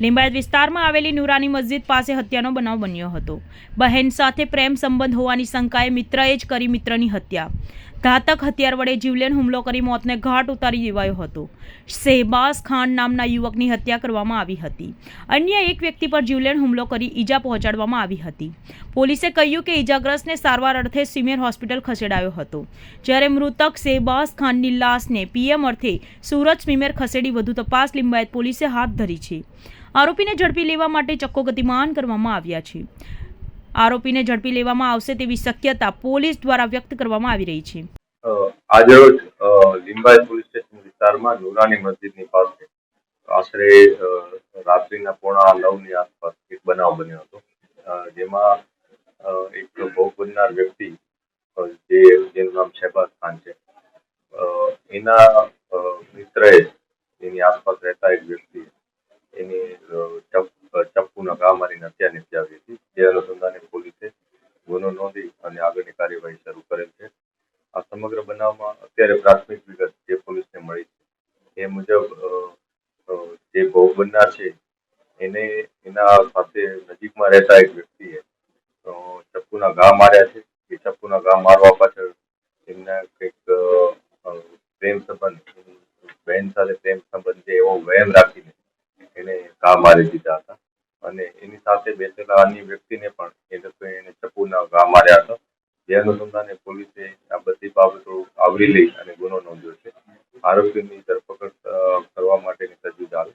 લીંબાયત વિસ્તારમાં આવેલી નુરાની મસ્જિદ પાસે હત્યાનો બનાવ બન્યો હતો. બહેન સાથે પ્રેમ સંબંધ હોવાની શંકાએ મિત્રએ જ કરી મિત્રની હત્યા. ઘાતક હથિયાર વડે જીવલેણ હુમલો કરી મોતને ઘાટ ઉતારી દેવાયો હતો. શહેબાઝ ખાન નામના યુવકની હત્યા કરવામાં આવી હતી. અન્ય એક વ્યક્તિ પર જીવલેણ હુમલો કરી ઈજા પહોંચાડવામાં આવી હતી. પોલીસે કહ્યું કે ઈજાગ્રસ્તને સારવાર અર્થે સિમેર હોસ્પિટલ ખસેડાયો હતો. જ્યારે મૃતક શહેબાઝ ખાનની લાશને પીએમ અર્થે સુરત સ્મીમેર ખસેડી વધુ તપાસ લિંબાયત પોલીસે હાથ ધરી છે. આરોપીને ઝડપી લેવા માટે ચક્કો ગતિમાન કરવામાં આવ્યા છે. આરોપીને ઝડપી લેવામાં આવશે તેવી શક્યતા પોલીસ દ્વારા વ્યક્ત કરવામાં આવી રહી છે. આજરોજ લીંબાયત પોલીસ સ્ટેશન વિસ્તારમાં નૂરાની મસ્જિદની પાસે આશરે રાત્રિના પોણા નવની આસપાસ એક બનાવ બન્યો હતો. જેમાં એક ભોગ બનનાર વ્યક્તિ જે, જેનું નામ શહેબાઝ ખાન છે એના મિત્રએ એની આસપાસ રહેતા એક વ્યક્તિ એની ચપ્પુ ઘા મારીને હત્યા નિપજાવી હતી જે અનુસંધાને પોલીસે ગુનો નોંધી અને આગળની કાર્યવાહી શરૂ કરેલ છે. આ સમગ્ર બનાવમાં અત્યારે પ્રાથમિક વિગત જે પોલીસને મળી છે, એ મુજબ જે ભોગ બનનાર છે, એને, એના સાથે નજીકમાં રહેતા એક વ્યક્તિએ ચપ્પુના ઘા માર્યા છે. એ ચપ્પુના ઘા મારવા પાછળ એમના કંઈક પ્રેમ સંબંધ, બહેન સાથે પ્રેમ સંબંધ એવો વહેમ રાખીને એને ઘા મારી દીધા હતા. અને એની સાથે બેસેલા અન્ય વ્યક્તિને પણ કામ આવ્યા હતા. જે અનુસંધાને પોલીસે આ બધી બાબતો આવરી લઈ અને ગુનો નોંધ્યો છે. આરોપીની ધરપકડ કરવા માટેની તજવીજ હાલ